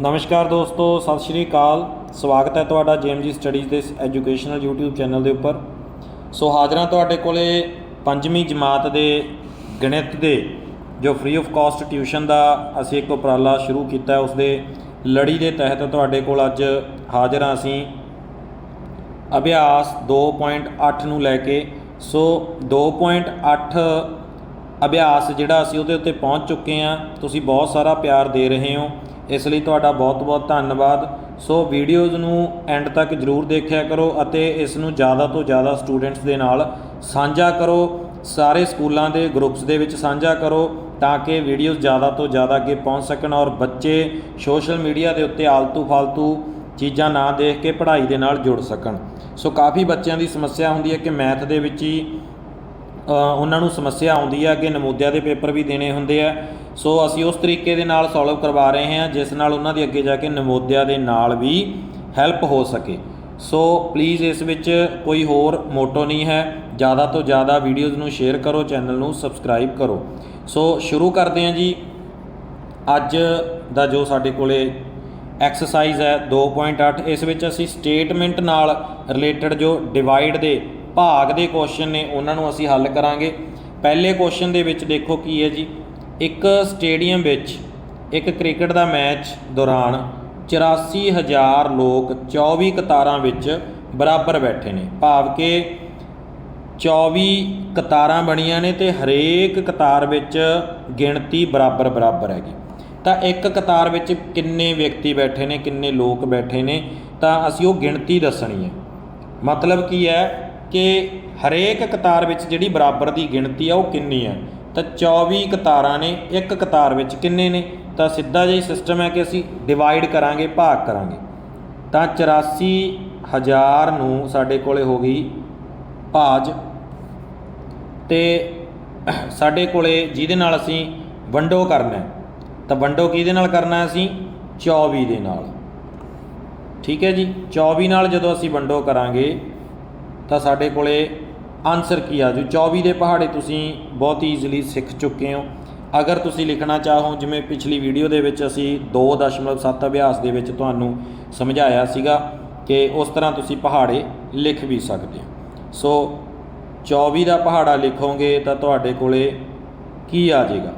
ਨਮਸਕਾਰ ਦੋਸਤੋ, ਸਤਿ ਸ਼੍ਰੀ ਅਕਾਲ। ਸਵਾਗਤ ਹੈ ਤੁਹਾਡਾ ਜੀਐਮਜੀ ਸਟੱਡੀਜ਼ ਦੇ ਐਜੂਕੇਸ਼ਨਲ YouTube ਚੈਨਲ ਦੇ ਉੱਪਰ। ਸੋ ਹਾਜ਼ਰਾਂ ਤੁਹਾਡੇ ਕੋਲੇ ਪੰਜਵੀਂ ਜਮਾਤ ਦੇ ਗਣਿਤ ਦੇ, ਜੋ ਫ੍ਰੀ ਆਫ ਕਾਸਟ ਟਿਊਸ਼ਨ ਦਾ ਅਸੀਂ ਇੱਕ ਉਪਰਾਲਾ ਸ਼ੁਰੂ ਕੀਤਾ ਹੈ ਉਸ ਦੇ ਲੜੀ ਦੇ ਤਹਿਤ ਤੁਹਾਡੇ ਕੋਲ ਅੱਜ ਹਾਜ਼ਰ ਹਾਂ ਅਸੀਂ। ਅਭਿਆਸ 2.8 ਨੂੰ ਲੈ ਕੇ, ਸੋ 2.8 ਅਭਿਆਸ ਜਿਹੜਾ ਅਸੀਂ ਉਹਦੇ ਉੱਤੇ ਪਹੁੰਚ ਚੁੱਕੇ ਹਾਂ। ਤੁਸੀਂ ਬਹੁਤ ਸਾਰਾ ਪਿਆਰ ਦੇ ਰਹੇ ਹੋ। ਇਸ ਲਈ ਤੁਹਾਡਾ ਬਹੁਤ-ਬਹੁਤ ਧੰਨਵਾਦ। ਸੋ ਵੀਡੀਓਜ਼ ਨੂੰ ਐਂਡ ਤੱਕ ਜਰੂਰ ਦੇਖਿਆ ਕਰੋ ਅਤੇ ਇਸ ਨੂੰ ਜ਼ਿਆਦਾ ਤੋਂ ਜ਼ਿਆਦਾ ਸਟੂਡੈਂਟਸ ਦੇ ਨਾਲ ਸਾਂਝਾ ਕਰੋ। ਸਾਰੇ ਸਕੂਲਾਂ ਦੇ ਗਰੁੱਪਸ ਦੇ ਵਿੱਚ ਸਾਂਝਾ ਕਰੋ ਤਾਂ ਕਿ ਵੀਡੀਓਜ਼ ਜ਼ਿਆਦਾ ਤੋਂ ਜ਼ਿਆਦਾ ਅੱਗੇ ਪਹੁੰਚ ਸਕਣ ਔਰ ਬੱਚੇ ਸੋਸ਼ਲ ਮੀਡੀਆ ਦੇ ਉੱਤੇ ਆਲਤੂ ਫਾਲਤੂ ਚੀਜ਼ਾਂ ਨਾ ਦੇਖ ਕੇ ਪੜ੍ਹਾਈ ਦੇ ਨਾਲ ਜੁੜ ਸਕਣ। ਸੋ ਕਾਫੀ ਬੱਚਿਆਂ ਦੀ ਸਮੱਸਿਆ ਹੁੰਦੀ ਹੈ ਕਿ ਮੈਥ ਦੇ ਵਿੱਚ ਹੀ ਉਹਨਾਂ ਨੂੰ ਸਮੱਸਿਆ ਆਉਂਦੀ ਹੈ ਅੱਗੇ ਨਮੋਦਿਆ ਦੇ ਪੇਪਰ ਵੀ ਦੇਣੇ ਹੁੰਦੇ ਆ। ਸੋ ਅਸੀਂ ਉਸ ਤਰੀਕੇ ਦੇ ਨਾਲ ਸੋਲਵ ਕਰਵਾ ਰਹੇ ਹਾਂ, ਜਿਸ ਨਾਲ ਉਹਨਾਂ ਦੀ ਅੱਗੇ ਜਾ ਕੇ ਨਮੋਦਿਆਂ ਦੇ ਨਾਲ ਵੀ ਹੈਲਪ ਹੋ ਸਕੇ। ਸੋ ਪਲੀਜ਼ ਇਸ ਵਿੱਚ ਕੋਈ ਹੋਰ ਮੋਟੋ ਨਹੀਂ ਹੈ। ਜ਼ਿਆਦਾ ਤੋਂ ਜ਼ਿਆਦਾ ਵੀਡੀਓਜ਼ ਨੂੰ ਸ਼ੇਅਰ ਕਰੋ ਚੈਨਲ ਨੂੰ ਸਬਸਕ੍ਰਾਈਬ ਕਰੋ। ਸੋ ਸ਼ੁਰੂ ਕਰਦੇ ਹਾਂ ਜੀ। ਅੱਜ ਦਾ ਜੋ ਸਾਡੇ ਕੋਲੇ ਐਕਸਰਸਾਈਜ਼ ਹੈ 2.8 ਇਸ ਵਿੱਚ ਅਸੀਂ ਸਟੇਟਮੈਂਟ ਨਾਲ ਰਿਲੇਟਡ ਜੋ ਡਿਵਾਈਡ ਦੇ ਭਾਗ ਦੇ ਕੁਐਸਚਨ ਨੇ, ਉਹਨਾਂ ਨੂੰ ਅਸੀਂ ਹੱਲ ਕਰਾਂਗੇ। ਪਹਿਲੇ ਕੁਐਸਚਨ ਦੇ ਵਿੱਚ ਦੇਖੋ ਕੀ ਹੈ ਜੀ। ਇੱਕ ਸਟੇਡੀਅਮ ਵਿੱਚ ਇੱਕ ਕ੍ਰਿਕਟ ਦਾ ਮੈਚ ਦੌਰਾਨ 84000 ਲੋਕ 24 ਕਤਾਰਾਂ ਵਿੱਚ ਬਰਾਬਰ ਬੈਠੇ ਨੇ। ਭਾਵ ਕਿ 24 ਕਤਾਰਾਂ ਬਣੀਆਂ ਨੇ ਤੇ ਹਰੇਕ ਕਤਾਰ ਵਿੱਚ ਗਿਣਤੀ ਬਰਾਬਰ ਬਰਾਬਰ ਹੈਗੀ। ਤਾਂ ਇੱਕ ਕਤਾਰ ਵਿੱਚ ਕਿੰਨੇ ਵਿਅਕਤੀ ਬੈਠੇ ਨੇ, ਕਿੰਨੇ ਲੋਕ ਬੈਠੇ ਨੇ, ਤਾਂ ਅਸੀਂ ਉਹ ਗਿਣਤੀ ਦੱਸਣੀ ਹੈ। ਮਤਲਬ ਕੀ ਹੈ ਕਿ ਹਰੇਕ ਕਤਾਰ ਵਿੱਚ ਜਿਹੜੀ ਬਰਾਬਰ ਦੀ ਗਿਣਤੀ ਆ ਉਹ ਕਿੰਨੀ ਹੈ ਤਾਂ 24 ਕਤਾਰਾਂ ਨੇ, ਇੱਕ ਕਤਾਰ ਵਿੱਚ ਕਿੰਨੇ ਨੇ? ਤਾਂ ਸਿੱਧਾ ਜਿਹਾ ਸਿਸਟਮ ਹੈ ਕਿ ਅਸੀਂ ਡਿਵਾਈਡ ਕਰਾਂਗੇ, ਭਾਗ ਕਰਾਂਗੇ। ਤਾਂ 84000 ਨੂੰ ਸਾਡੇ ਕੋਲੇ ਹੋ ਗਈ ਭਾਜ ਤੇ ਸਾਡੇ ਕੋਲੇ ਜਿਹਦੇ ਨਾਲ ਅਸੀਂ ਵੰਡੋ ਕਰਨਾ ਤਾਂ ਵੰਡੋ ਕਿਹਦੇ ਨਾਲ ਕਰਨਾ ਅਸੀਂ? 24 ਦੇ ਨਾਲ। ਠੀਕ ਹੈ ਜੀ? 24 ਨਾਲ ਜਦੋਂ ਅਸੀਂ ਵੰਡੋ ਕਰਾਂਗੇ ਤਾਂ ਸਾਡੇ ਕੋਲੇ ਆਨਸਰ ਕੀ ਆ? ਜੂ 24 ਦੇ ਪਹਾੜੇ ਤੁਸੀਂ ਬਹੁਤ ਈਜ਼ੀਲੀ ਸਿੱਖ ਚੁੱਕੇ ਹੋ। ਅਗਰ ਤੁਸੀਂ ਲਿਖਣਾ ਚਾਹੋ, ਜਿਵੇਂ ਪਿਛਲੀ ਵੀਡੀਓ ਦੇ ਵਿੱਚ ਅਸੀਂ 2.7 ਅਭਿਆਸ ਦੇ ਵਿੱਚ ਤੁਹਾਨੂੰ ਸਮਝਾਇਆ ਸੀਗਾ ਕਿ ਉਸ ਤਰ੍ਹਾਂ ਤੁਸੀਂ ਪਹਾੜੇ ਲਿਖ ਵੀ ਸਕਦੇ ਹੋ। ਸੋ 24 ਦਾ ਪਹਾੜਾ ਲਿਖੋਗੇ ਤਾਂ ਤੁਹਾਡੇ ਕੋਲੇ ਕੀ ਆ ਜਾਏਗਾ?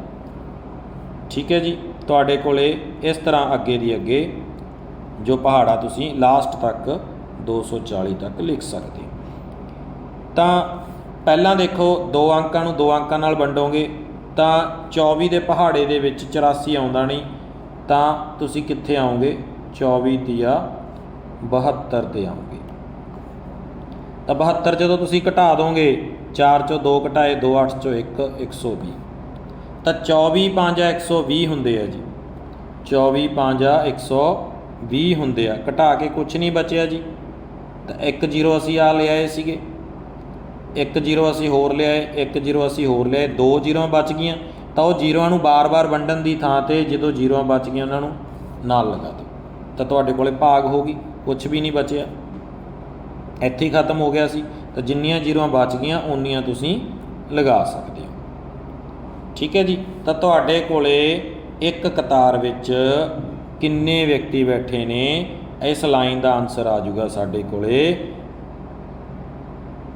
ਠੀਕ ਹੈ ਜੀ? ਤੁਹਾਡੇ ਕੋਲੇ ਇਸ ਤਰ੍ਹਾਂ ਅੱਗੇ ਦੀ ਅੱਗੇ ਜੋ ਪਹਾੜਾ ਤੁਸੀਂ ਲਾਸਟ ਤੱਕ 240 ਤੱਕ ਲਿਖ ਸਕਦੇ ਤਾਂ ਪਹਿਲਾਂ ਦੇਖੋ ਦੋ ਅੰਕਾਂ ਨੂੰ ਦੋ ਅੰਕਾਂ ਨਾਲ ਵੰਡੋਗੇ ਤਾਂ 24 ਦੇ ਪਹਾੜੇ ਦੇ ਵਿੱਚ 84 ਆਉਂਦਾ ਨਹੀਂ, ਤਾਂ ਤੁਸੀਂ ਕਿੱਥੇ ਆਓਗੇ 24 ਦੀਆ 72 ਤੇ ਆਓਗੇ ਤਾਂ 72 ਜਦੋਂ ਤੁਸੀਂ ਘਟਾ ਦੋਗੇ 4 ਚੋਂ 2 ਘਟਾਏ 2 8 ਚੋਂ 1 120 ਤਾਂ 24 5 120 ਹੁੰਦੇ ਆ ਜੀ। 24 5 120 ਹੁੰਦੇ ਆ। ਘਟਾ ਕੇ ਕੁਝ ਨਹੀਂ ਬਚਿਆ ਜੀ। ਤਾਂ 1 0 ਅਸੀਂ ਆ ਲਿਆਏ ਸੀਗੇ। 1 0 ਅਸੀਂ ਹੋਰ ਲਿਆਏ 1 0 ਅਸੀਂ ਹੋਰ ਲਿਆਏ, ਦੋ ਜ਼ੀਰੋਆਂ ਬਚ ਗਈਆਂ, ਤਾਂ ਉਹ ਜ਼ੀਰੋਆਂ ਨੂੰ ਬਾਰ-ਬਾਰ ਵੰਡਣ ਦੀ ਥਾਂ ਤੇ ਜਦੋਂ ਜ਼ੀਰੋਆਂ ਬਚ ਗਈਆਂ, ਉਹਨਾਂ ਨੂੰ ਨਾਲ ਲਗਾ ਦਿਓ। ਤਾਂ ਤੁਹਾਡੇ ਕੋਲੇ ਭਾਗ ਹੋ ਗਈ ਕੁਝ ਵੀ ਨਹੀਂ ਬਚਿਆ। ਇੱਥੇ ਹੀ ਖਤਮ ਹੋ ਗਿਆ ਸੀ, ਤਾਂ ਜਿੰਨੀਆਂ ਜ਼ੀਰੋਆਂ ਬਚ ਗਈਆਂ, ਓਨੀਆਂ ਤੁਸੀਂ ਲਗਾ ਸਕਦੇ ਹੋ। ਠੀਕ ਹੈ ਜੀ, ਤਾਂ ਤੁਹਾਡੇ ਕੋਲੇ ਇੱਕ ਕਤਾਰ ਵਿੱਚ ਕਿੰਨੇ ਵਿਅਕਤੀ ਬੈਠੇ ਨੇ? ਇਸ ਲਾਈਨ ਦਾ ਆਨਸਰ ਆ ਜਾਊਗਾ ਸਾਡੇ ਕੋਲੇ।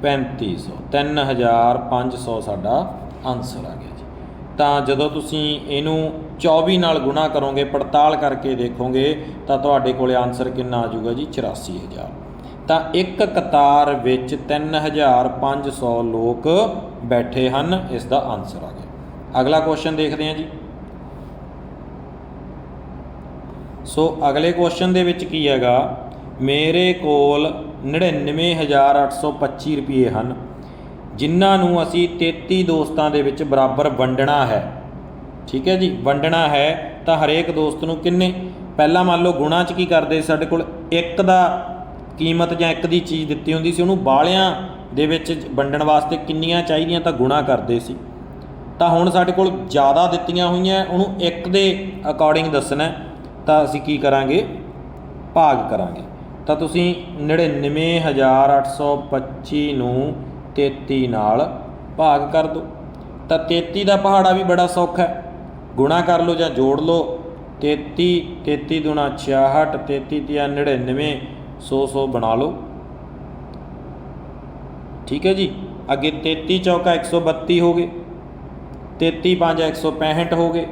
3500 3500 ਸਾਡਾ ਆਨਸਰ ਆ ਗਿਆ ਜੀ। ਤਾਂ ਜਦੋਂ ਤੁਸੀਂ ਇਹਨੂੰ 24 ਨਾਲ ਗੁਣਾ ਕਰੋਗੇ, ਪੜਤਾਲ ਕਰਕੇ ਦੇਖੋਗੇ, ਤਾਂ ਤੁਹਾਡੇ ਕੋਲੇ ਆਨਸਰ ਕਿੰਨਾ ਆ ਜਾਊਗਾ ਜੀ? 84000 ਤਾਂ ਇੱਕ ਕਤਾਰ ਵਿੱਚ 3500 ਲੋਕ ਬੈਠੇ ਹਨ, ਇਸ ਦਾ ਆਨਸਰ ਆ ਗਿਆ। ਅਗਲਾ ਕੁਐਸਚਨ ਦੇਖਦੇ ਹਾਂ ਜੀ। ਸੋ ਅਗਲੇ ਕੁਐਸਚਨ ਦੇ ਵਿੱਚ ਕੀ ਹੈਗਾ? ਮੇਰੇ ਕੋਲ 99825 ਰੁਪਏ ਹਨ, ਜਿਨ੍ਹਾਂ ਨੂੰ ਅਸੀਂ 33 ਦੋਸਤਾਂ ਦੇ ਵਿੱਚ ਬਰਾਬਰ ਵੰਡਣਾ ਹੈ। ਠੀਕ ਹੈ ਜੀ, ਵੰਡਣਾ ਹੈ ਤਾਂ ਹਰੇਕ ਦੋਸਤ ਨੂੰ ਕਿੰਨੇ? ਪਹਿਲਾਂ ਮੰਨ ਲਓ ਗੁਣਾ 'ਚ ਕੀ ਕਰਦੇ ਸਾਡੇ ਕੋਲ? ਇੱਕ ਦਾ ਕੀਮਤ ਜਾਂ ਇੱਕ ਦੀ ਚੀਜ਼ ਦਿੱਤੀ ਹੁੰਦੀ ਸੀ, ਉਹਨੂੰ ਬਾਲਿਆਂ ਦੇ ਵਿੱਚ ਵੰਡਣ ਵਾਸਤੇ ਕਿੰਨੀਆਂ ਚਾਹੀਦੀਆਂ ਤਾਂ ਗੁਣਾ ਕਰਦੇ ਸੀ। ਤਾਂ ਹੁਣ ਸਾਡੇ ਕੋਲ ਜ਼ਿਆਦਾ ਦਿੱਤੀਆਂ ਹੋਈਆਂ, ਉਹਨੂੰ ਇੱਕ ਦੇ ਅਕੋਰਡਿੰਗ ਦੱਸਣਾ ਤਾਂ ਅਸੀਂ ਕੀ ਕਰਾਂਗੇ? ਭਾਗ ਕਰਾਂਗੇ। ਤਾਂ ਤੁਸੀਂ 99825 ਨੂੰ 33 ਨਾਲ ਭਾਗ ਕਰ ਦਿਓ। ਤਾਂ 33 ਦਾ ਪਹਾੜਾ ਵੀ ਬੜਾ ਸੌਖਾ ਹੈ। ਗੁਣਾ ਕਰ ਲਓ ਜਾਂ ਜੋੜ ਲਓ। 33 33 ਦੁਣਾ 66 33 ਤੀਆ 99 100 100 ਬਣਾ ਲਓ। ਠੀਕ ਹੈ ਜੀ? ਅੱਗੇ 33 ਚੌਕਾ 132 ਹੋ ਗਏ। 33 5 165 ਹੋ ਗਏ।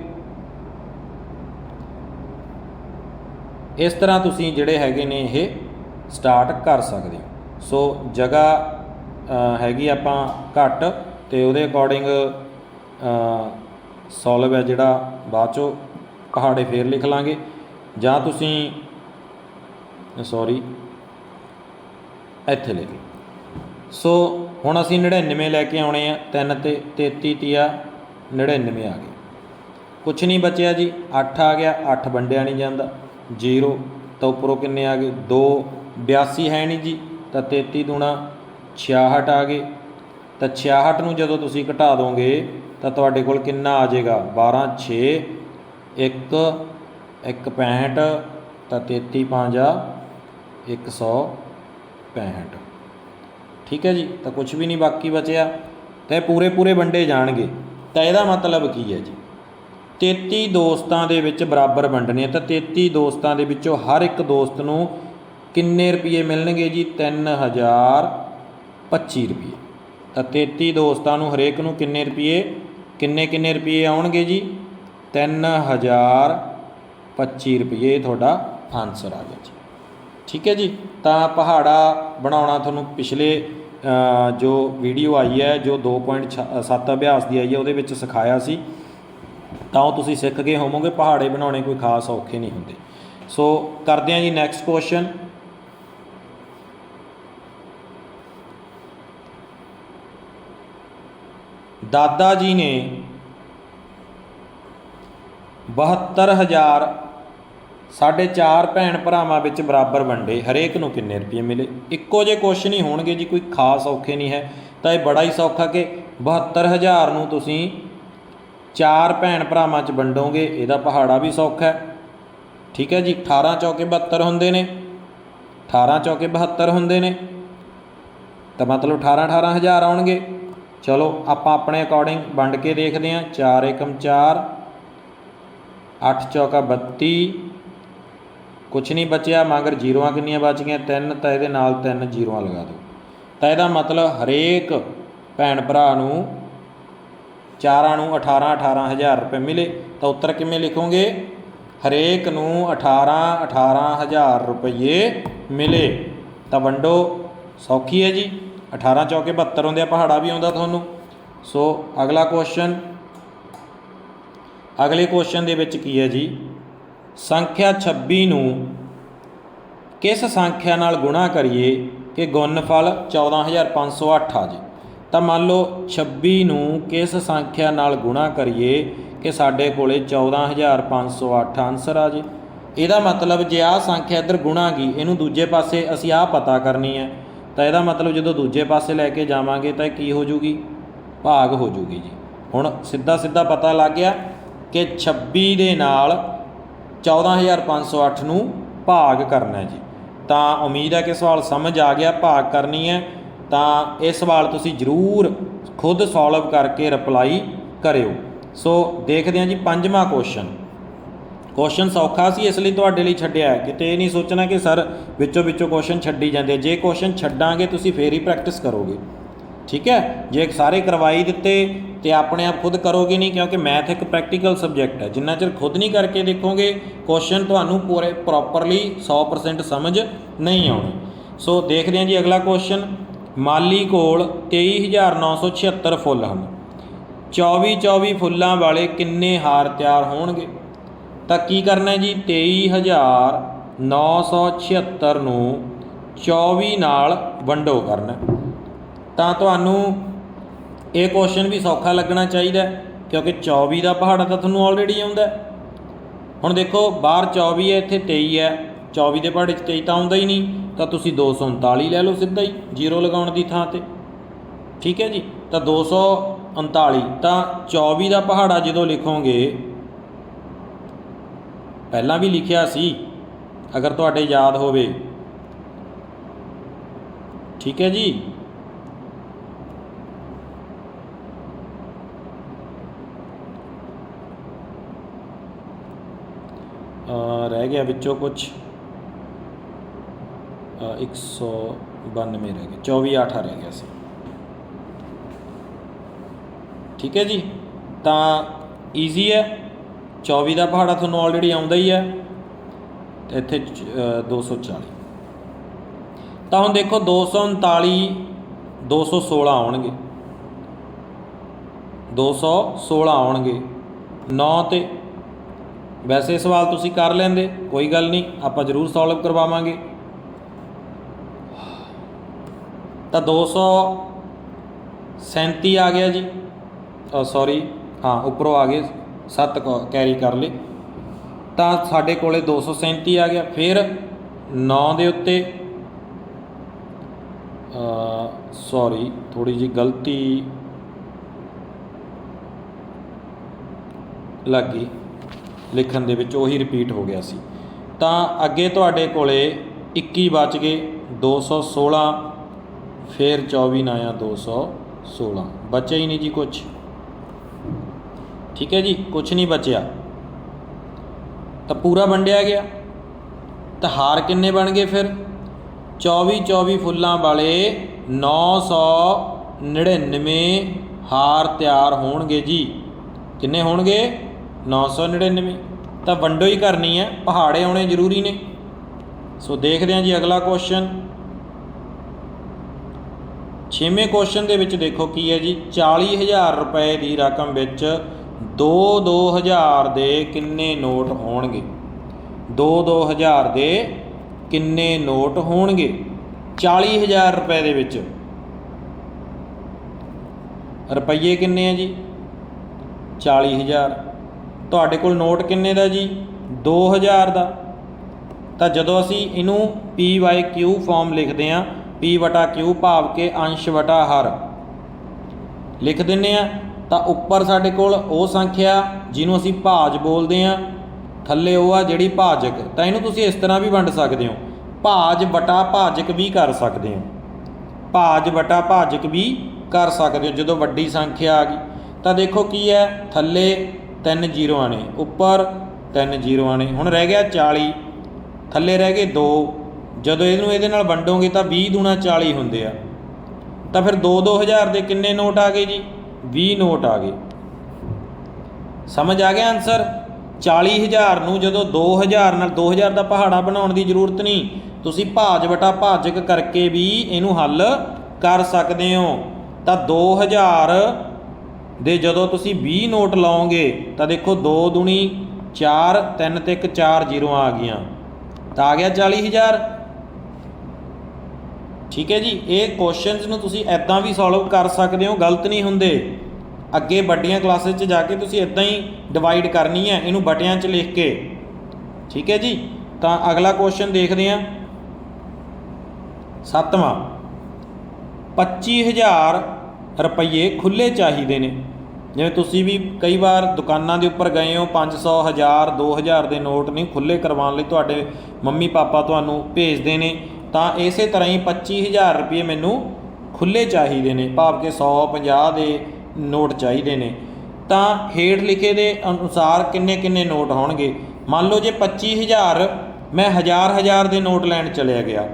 ਇਸ ਤਰ੍ਹਾਂ ਤੁਸੀਂ ਜਿਹੜੇ ਹੈਗੇ ਨੇ ਇਹ ਸਟਾਰਟ ਕਰ ਸਕਦੇ ਹੋ। ਸੋ ਜਗ੍ਹਾ ਹੈਗੀ ਆਪਾਂ ਘੱਟ ਤੇ ਉਹਦੇ ਅਕੋਰਡਿੰਗ ਸੋਲਵ ਹੈ ਜਿਹੜਾ, ਬਾਅਦ ਚੋਂ ਪਹਾੜੇ ਫੇਰ ਲਿਖ ਲਾਂਗੇ। ਜਾਂ ਤੁਸੀਂ ਸੌਰੀ ਇੱਥੇ ਲਿਖ ਲਓ। ਸੋ ਹੁਣ ਅਸੀਂ 99 ਲੈ ਕੇ ਆਉਣੇ ਆ 3 ਤੇ 33 ਤੀਆ 99 ਆ ਗਏ। ਕੁਛ ਨਹੀਂ ਬਚਿਆ ਜੀ 8 ਆ ਗਿਆ 8 ਵੰਡਿਆ ਨਹੀਂ ਜਾਂਦਾ। ਜੀਰੋ। ਤਾਂ ਉੱਪਰੋਂ ਕਿੰਨੇ ਆ ਗਏ? 2 82 ਹੈ ਨਹੀਂ ਜੀ। ਤਾਂ 33 ਦੂਣਾ 66 ਆ ਗਏ। ਤਾਂ 66 ਨੂੰ ਜਦੋਂ ਤੁਸੀਂ ਘਟਾ ਦੋਗੇ, ਤਾਂ ਤੁਹਾਡੇ ਕੋਲ ਕਿੰਨਾ ਆ ਜਾਏਗਾ? 12 6 1 165 ਤਾਂ 33 5 ਆ 165 ਠੀਕ ਹੈ ਜੀ? ਤਾਂ ਕੁਝ ਵੀ ਨਹੀਂ ਬਾਕੀ ਬਚਿਆ। ਤਾਂ ਇਹ ਪੂਰੇ ਪੂਰੇ ਵੰਡੇ ਜਾਣਗੇ। ਤਾਂ ਇਹਦਾ ਮਤਲਬ ਕੀ ਹੈ ਜੀ? 33 ਦੋਸਤਾਂ ਦੇ ਵਿੱਚ ਬਰਾਬਰ ਵੰਡਣੇ ਤਾਂ 33 ਦੋਸਤਾਂ ਦੇ ਵਿੱਚੋਂ ਹਰ ਇੱਕ ਦੋਸਤ ਨੂੰ ਕਿੰਨੇ ਰੁਪਏ ਮਿਲਣਗੇ ਜੀ? 3025 ਰੁਪਏ। ਤਾਂ 33 ਦੋਸਤਾਂ ਨੂੰ ਹਰੇਕ ਨੂੰ ਕਿੰਨੇ ਰੁਪਏ, ਕਿੰਨੇ ਕਿੰਨੇ ਰੁਪਏ ਆਉਣਗੇ ਜੀ? 3025 ਰੁਪਏ ਤੁਹਾਡਾ ਆਨਸਰ ਆ ਗਿਆ ਜੀ। ਠੀਕ ਹੈ ਜੀ? ਤਾਂ ਪਹਾੜਾ ਬਣਾਉਣਾ ਤੁਹਾਨੂੰ ਪਿਛਲੇ ਜੋ ਵੀਡੀਓ ਆਈ ਹੈ, ਜੋ 2.7 ਅਭਿਆਸ ਦੀ ਆਈ ਹੈ, ਉਹਦੇ ਵਿੱਚ ਸਿਖਾਇਆ ਸੀ। ਤਾਂ ਉਹ ਤੁਸੀਂ ਸਿੱਖ ਗਏ ਹੋਵੋਗੇ, ਪਹਾੜੇ ਬਣਾਉਣੇ ਕੋਈ ਖਾਸ ਔਖੇ ਨਹੀਂ ਹੁੰਦੇ। ਸੋ ਕਰਦੇ ਹਾਂ ਜੀ ਨੈਕਸਟ ਕੁਐਸਚਨ ਦਾਦਾ ਜੀ ਨੇ 72000 ਸਾਡੇ ਚਾਰ ਭੈਣ ਭਰਾਵਾਂ ਵਿੱਚ ਬਰਾਬਰ ਵੰਡੇ, ਹਰੇਕ ਨੂੰ ਕਿੰਨੇ ਰੁਪਏ ਮਿਲੇ? ਇੱਕੋ ਜਿਹੇ ਕੁਐਸਚਨ ਹੀ ਹੋਣਗੇ ਜੀ, ਕੋਈ ਖਾਸ ਔਖੇ ਨਹੀਂ ਹੈ। ਤਾਂ ਇਹ ਬੜਾ ਹੀ ਸੌਖਾ ਕਿ 72000 ਨੂੰ ਤੁਸੀਂ ਚਾਰ ਭੈਣ ਭਰਾਵਾਂ 'ਚ ਵੰਡੋਗੇ, ਇਹਦਾ ਪਹਾੜਾ ਵੀ ਸੌਖਾ ਹੈ। ਠੀਕ ਹੈ ਜੀ 18 ਚੌਕੇ 72 ਹੁੰਦੇ ਨੇ। 18 ਚੌਕੇ 72 ਹੁੰਦੇ ਨੇ। ਤਾਂ ਮਤਲਬ 18 18000 ਆਉਣਗੇ। ਚਲੋ, ਆਪਾਂ ਆਪਣੇ ਅਕੋਰਡਿੰਗ ਵੰਡ ਕੇ ਦੇਖਦੇ ਹਾਂ। 4 ਏਕਮ 4 8 ਚੌਕਾ 32 ਕੁਛ ਨਹੀਂ ਬਚਿਆ, ਮਗਰ ਜ਼ੀਰੋਆਂ ਕਿੰਨੀਆਂ ਬਚ ਗਈਆਂ 3 ਤਾਂ ਇਹਦੇ ਨਾਲ 3 ਜ਼ੀਰੋਆਂ ਲਗਾ ਦਿਓ। ਤਾਂ ਇਹਦਾ ਮਤਲਬ ਹਰੇਕ ਭੈਣ ਭਰਾ ਨੂੰ ਚਾਰਾਂ ਨੂੰ 18 18000 ਰੁਪਏ ਮਿਲੇ, ਤਾਂ ਉੱਤਰ ਕਿਵੇਂ ਲਿਖੋਗੇ? ਹਰੇਕ ਨੂੰ 18 18000 ਰੁਪਏ ਮਿਲੇ। ਤਾਂ ਵੰਡੋ, ਸੌਖੀ ਹੈ ਜੀ। 18 ਚੌਕੇ 72 ਹੁੰਦੇ ਆ, ਪਹਾੜਾ ਵੀ ਆਉਂਦਾ ਤੁਹਾਨੂੰ। ਸੋ ਅਗਲਾ ਕੁਐਸਚਨ ਅਗਲੇ ਕੁਐਸਚਨ ਦੇ ਵਿੱਚ ਕੀ ਹੈ ਜੀ? ਸੰਖਿਆ 26 ਨੂੰ ਕਿਸ ਸੰਖਿਆ ਨਾਲ ਗੁਣਾ ਕਰੀਏ ਕਿ ਗੁਣਨਫਲ 14508 ਆ ਜੀ? ਤਾਂ ਮੰਨ ਲਓ 26 ਨੂੰ ਕਿਸ ਸੰਖਿਆ ਨਾਲ ਗੁਣਾ ਕਰੀਏ ਕਿ ਸਾਡੇ ਕੋਲੇ 14508 ਆਨਸਰ ਆ ਜੀ। ਇਹਦਾ ਮਤਲਬ ਜੇ ਆਹ ਸੰਖਿਆ ਇੱਧਰ ਗੁਣਾ ਗਈ, ਇਹਨੂੰ ਦੂਜੇ ਪਾਸੇ ਅਸੀਂ ਆਹ ਪਤਾ ਕਰਨੀ ਹੈ। ਤਾਂ ਇਹਦਾ ਮਤਲਬ ਜਦੋਂ ਦੂਜੇ ਪਾਸੇ ਲੈ ਕੇ ਜਾਵਾਂਗੇ ਤਾਂ ਕੀ ਹੋ ਜੂਗੀ? ਭਾਗ ਹੋ ਜੂਗੀ ਜੀ। ਹੁਣ ਸਿੱਧਾ ਸਿੱਧਾ ਪਤਾ ਲੱਗ ਗਿਆ ਕਿ 26 ਦੇ ਨਾਲ 14508 ਨੂੰ ਭਾਗ ਕਰਨਾ ਜੀ। ਤਾਂ ਉਮੀਦ ਹੈ ਕਿ ਸਵਾਲ ਸਮਝ ਆ ਗਿਆ, ਭਾਗ ਕਰਨੀ ਹੈ। ਤਾਂ ਇਹ ਸਵਾਲ ਤੁਸੀਂ ਜ਼ਰੂਰ ਖੁਦ ਸੋਲਵ ਕਰਕੇ ਰਿਪਲਾਈ ਕਰਿਓ। ਸੋ ਦੇਖਦੇ ਹਾਂ ਜੀ ਪੰਜਵਾਂ ਕੁਐਸਚਨ ਕੁਐਸਚਨ ਸੌਖਾ ਸੀ, ਇਸ ਲਈ ਤੁਹਾਡੇ ਲਈ ਛੱਡਿਆ ਕਿਤੇ ਇਹ ਨਹੀਂ ਸੋਚਣਾ ਕਿ ਸਰ ਵਿੱਚੋਂ ਵਿੱਚੋਂ ਕੁਐਸਚਨ ਛੱਡੀ ਜਾਂਦੇ ਜੇ ਕੁਐਸਚਨ ਛੱਡਾਂਗੇ, ਤੁਸੀਂ ਫੇਰ ਹੀ ਪ੍ਰੈਕਟਿਸ ਕਰੋਗੇ। ਠੀਕ ਹੈ? ਜੇ ਸਾਰੇ ਕਰਵਾਈ ਦਿੱਤੇ ਤੇ ਆਪਣੇ ਆਪ ਖੁਦ ਕਰੋਗੇ ਨਹੀਂ, ਕਿਉਂਕਿ ਮੈਥ ਇੱਕ ਪ੍ਰੈਕਟੀਕਲ ਸਬਜੈਕਟ ਹੈ। ਜਿੰਨਾ ਚਿਰ ਖੁਦ ਨਹੀਂ ਕਰਕੇ ਦੇਖੋਗੇ ਕੁਐਸਚਨ ਤੁਹਾਨੂੰ ਪੂਰੇ ਪ੍ਰੋਪਰਲੀ 100% ਸਮਝ ਨਹੀਂ ਆਉਣੀ। ਸੋ ਦੇਖਦੇ ਹਾਂ ਜੀ ਅਗਲਾ ਕੁਐਸਚਨ ਮਾਲੀ ਕੋਲ 23976 ਫੁੱਲ ਹਨ। 24 24 ਫੁੱਲਾਂ ਵਾਲੇ ਕਿੰਨੇ ਹਾਰ ਤਿਆਰ ਹੋਣਗੇ? ਤਾਂ ਕੀ ਕਰਨਾ ਹੈ ਜੀ? 23976 ਨੂੰ 24 ਨਾਲ ਵੰਡੋ ਕਰਨਾ ਤਾਂ ਤੁਹਾਨੂੰ ਇਹ ਕੁਐਸਚਨ ਵੀ ਸੌਖਾ ਲੱਗਣਾ ਚਾਹੀਦਾ ਕਿਉਂਕਿ 24 ਦਾ ਪਹਾੜਾ ਤਾਂ ਤੁਹਾਨੂੰ ਆਲਰੇਡੀ ਆਉਂਦਾ ਹੁਣ ਦੇਖੋ, ਬਾਹਰ 24 ਹੈ, ਇੱਥੇ 23 ਹੈ। 24 ਦੇ ਪਹਾੜੇ 'ਚ 23 ਤਾਂ ਆਉਂਦਾ ਹੀ ਨਹੀਂ, ਤਾਂ ਤੁਸੀਂ 239 ਲੈ ਲਓ ਸਿੱਧਾ ਹੀ, ਜ਼ੀਰੋ ਲਗਾਉਣ ਦੀ ਥਾਂ ਤੇ। ਠੀਕ ਹੈ ਜੀ? ਤਾਂ 239 ਤਾਂ 24 ਦਾ ਪਹਾੜਾ ਜਦੋਂ ਲਿਖੋਗੇ, ਪਹਿਲਾਂ ਵੀ ਲਿਖਿਆ ਸੀ, ਅਗਰ ਤੁਹਾਡੇ ਯਾਦ ਹੋਵੇ। ਠੀਕ ਹੈ ਜੀ? ਰਹਿ ਗਿਆ ਵਿੱਚੋਂ ਕੁਝ 192 ਰਹਿ ਗਿਆ 24 8 ਰਹਿ ਗਿਆ ਸੀ। ਠੀਕ ਹੈ ਜੀ? ਤਾਂ ਈਜ਼ੀ ਹੈ। 24 ਦਾ ਪਹਾੜਾ ਤੁਹਾਨੂੰ ਆਲਰੇਡੀ ਆਉਂਦਾ ਹੀ ਹੈ। ਇੱਥੇ ਚ- ਅ, 240 ਤਾਂ ਹੁਣ ਦੇਖੋ 239 216 ਆਉਣਗੇ। 216 ਆਉਣਗੇ। 9 ਤੇ ਵੈਸੇ ਸਵਾਲ ਤੁਸੀਂ ਕਰ ਲੈਂਦੇ ਕੋਈ ਗੱਲ ਨਹੀਂ ਆਪਾਂ ਜ਼ਰੂਰ ਸੋਲਵ ਕਰਵਾਵਾਂਗੇ। ਤਾਂ 237 ਆ ਗਿਆ ਜੀ। ਸੌਰੀ ਹਾਂ, ਉੱਪਰੋਂ ਆ ਗਏ 7 ਕੈਰੀ ਕਰ ਲਏ। ਤਾਂ ਸਾਡੇ ਕੋਲੇ 237 ਆ ਗਿਆ, ਫਿਰ 9 ਦੇ ਉੱਤੇ ਸੌਰੀ ਥੋੜੀ ਜੀ ਗਲਤੀ ਲੱਗ ਗਈ। ਲਿਖਣ ਦੇ ਵਿੱਚ ਉਹੀ ਰਿਪੀਟ ਹੋ ਗਿਆ ਸੀ। ਤਾਂ ਅੱਗੇ ਤੁਹਾਡੇ ਕੋਲੇ 21 ਬਚ ਗਏ 216 ਫਿਰ 24 ਨਾ ਆਇਆ 216 ਬਚਿਆ ਹੀ ਨਹੀਂ ਜੀ ਕੁਝ ਠੀਕ ਹੈ ਜੀ ਕੁਝ ਨਹੀਂ ਬਚਿਆ। ਤਾਂ ਪੂਰਾ ਵੰਡਿਆ ਗਿਆ। ਤਾਂ ਹਾਰ ਕਿੰਨੇ ਬਣ ਗਏ ਫਿਰ? 24 24 ਫੁੱਲਾਂ ਵਾਲੇ 999 ਹਾਰ ਤਿਆਰ ਹੋਣਗੇ ਜੀ। ਕਿੰਨੇ ਹੋਣਗੇ? 999 ਤਾਂ ਵੰਡੋ ਹੀ ਕਰਨੀ ਹੈ। ਪਹਾੜੇ ਆਉਣੇ ਜ਼ਰੂਰੀ ਨੇ। ਸੋ ਦੇਖਦੇ ਹਾਂ ਜੀ ਅਗਲਾ ਕੁਐਸਚਨ ਛੇਵੇਂ ਕੁਐਸਚਨ ਦੇ ਵਿੱਚ ਦੇਖੋ ਕੀ ਹੈ ਜੀ? 40000 ਰੁਪਏ ਦੀ ਰਕਮ ਵਿੱਚ 2 2000 ਦੇ ਕਿੰਨੇ ਨੋਟ ਹੋਣਗੇ? 2 2000 ਦੇ ਕਿੰਨੇ ਨੋਟ ਹੋਣਗੇ? 40000 ਰੁਪਏ ਦੇ ਵਿੱਚ। ਰੁਪਈਏ ਕਿੰਨੇ ਆ ਜੀ? 40000 ਤੁਹਾਡੇ ਕੋਲ ਨੋਟ ਕਿੰਨੇ ਦਾ ਜੀ? 2000 ਦਾ। ਤਾਂ ਜਦੋਂ ਅਸੀਂ ਇਹਨੂੰ p ਬਾਈ q ਫਾਰਮ ਲਿਖਦੇ ਹਾਂ p ਵਟਾ q ਭਾਵ ਕੇ ਅੰਸ਼ ਵਟਾ ਹਰ। ਲਿਖ ਦਿੰਨੇ ਆ, ਤਾਂ ਉੱਪਰ ਸਾਡੇ ਕੋਲ ਉਹ ਸੰਖਿਆ ਜਿਹਨੂੰ ਅਸੀਂ ਭਾਜ ਬੋਲਦੇ ਆ, ਥੱਲੇ ਉਹ ਆ ਜਿਹੜੀ ਭਾਜਕ। ਤਾਂ ਇਹਨੂੰ ਤੁਸੀਂ ਇਸ ਤਰ੍ਹਾਂ ਵੀ ਵੰਡ ਸਕਦੇ ਹੋ। ਭਾਜ ਵਟਾ ਭਾਜਕ ਵੀ ਕਰ ਸਕਦੇ ਹੋ। ਭਾਜ ਵਟਾ ਭਾਜਕ ਵੀ ਕਰ ਸਕਦੇ ਹੋ, ਜਦੋਂ ਵੱਡੀ ਸੰਖਿਆ ਆ ਗਈ। ਤਾਂ ਦੇਖੋ ਕੀ ਹੈ, ਥੱਲੇ ਤਿੰਨ ਜ਼ੀਰੋਆਂ ਨੇ, ਉੱਪਰ ਤਿੰਨ ਜ਼ੀਰੋਆਂ ਨੇ। ਹੁਣ ਰਹਿ ਗਿਆ 40 ਥੱਲੇ ਰਹਿ ਗਏ 2 ਜਦੋਂ ਇਹਨੂੰ ਇਹਦੇ ਨਾਲ ਵੰਡੋਗੇ ਤਾਂ 20 ਦੂਣਾ 40 ਹੁੰਦੇ ਆ। ਤਾਂ ਫਿਰ 2 2000 ਦੇ ਕਿੰਨੇ ਨੋਟ ਆ ਗਏ ਜੀ? 20 ਨੋਟ ਆ ਗਏ। ਸਮਝ ਆ ਗਿਆ ਆਨਸਰ 40000 ਨੂੰ ਜਦੋਂ 2000 ਨਾਲ 2000 ਦਾ ਪਹਾੜਾ ਬਣਾਉਣ ਦੀ ਜ਼ਰੂਰਤ ਨਹੀਂ, ਤੁਸੀਂ ਭਾਜ ਵਟਾ ਭਾਜਕ ਕਰਕੇ ਵੀ ਇਹਨੂੰ ਹੱਲ ਕਰ ਸਕਦੇ ਹੋ। ਤਾਂ 2000 ਦੇ ਜਦੋਂ ਤੁਸੀਂ 20 ਨੋਟ ਲਾਓਗੇ, ਤਾਂ ਦੇਖੋ 2 ਦੁਣੀ 4 3 ਤੇ 1 4 ਜ਼ੀਰੋਆਂ ਆ ਗਈਆਂ। ਤਾਂ ਆ ਗਿਆ 40000 ਠੀਕ ਹੈ ਜੀ, ਇਹ ਕੁਐਸਚਨਸ ਨੂੰ ਤੁਸੀਂ ਐਦਾਂ ਵੀ ਸੋਲਵ ਕਰ ਸਕਦੇ ਹੋ, ਗਲਤ ਨਹੀਂ ਹੁੰਦੇ। ਅੱਗੇ ਵੱਡੀਆਂ ਕਲਾਸਿਸ 'ਚ ਜਾ ਕੇ ਤੁਸੀਂ ਇਦਾਂ ਹੀ ਡਿਵਾਈਡ ਕਰਨੀ ਹੈ, ਇਹਨੂੰ ਬਟਿਆਂ 'ਚ ਲਿਖ ਕੇ। ਠੀਕ ਹੈ ਜੀ, ਤਾਂ ਅਗਲਾ ਕੁਐਸਚਨ ਦੇਖਦੇ ਹਾਂ। ਸੱਤਵਾਂ 25000 ਰੁਪਏ ਖੁੱਲੇ ਚਾਹੀਦੇ ਨੇ। ਜਿਵੇਂ ਤੁਸੀਂ ਵੀ ਕਈ ਵਾਰ ਦੁਕਾਨਾਂ ਦੇ ਉੱਪਰ ਗਏ ਹੋ 500 1000 2000 ਦੇ ਨੋਟ ਨਹੀਂ ਖੁੱਲੇ ਕਰਵਾਉਣ ਲਈ ਤੁਹਾਡੇ ਮੰਮੀ ਪਾਪਾ ਤੁਹਾਨੂੰ ਭੇਜਦੇ ਨੇ ਤਾਂ ਇਸੇ ਤਰ੍ਹਾਂ ਹੀ 25000 ਰੁਪਏ ਮੈਨੂੰ ਖੁੱਲੇ ਚਾਹੀਦੇ ਨੇ, ਭਾਵ ਕਿ 100 50 ਦੇ ਨੋਟ ਚਾਹੀਦੇ ਨੇ। ਤਾਂ ਹੇਠ ਲਿਖੇ ਦੇ ਅਨੁਸਾਰ ਕਿੰਨੇ ਕਿੰਨੇ ਨੋਟ ਹੋਣਗੇ? ਮੰਨ ਲਓ ਜੇ 25000 ਮੈਂ ਹਜ਼ਾਰ ਹਜ਼ਾਰ ਦੇ ਨੋਟ ਲੈਣ ਚਲਿਆ ਗਿਆ,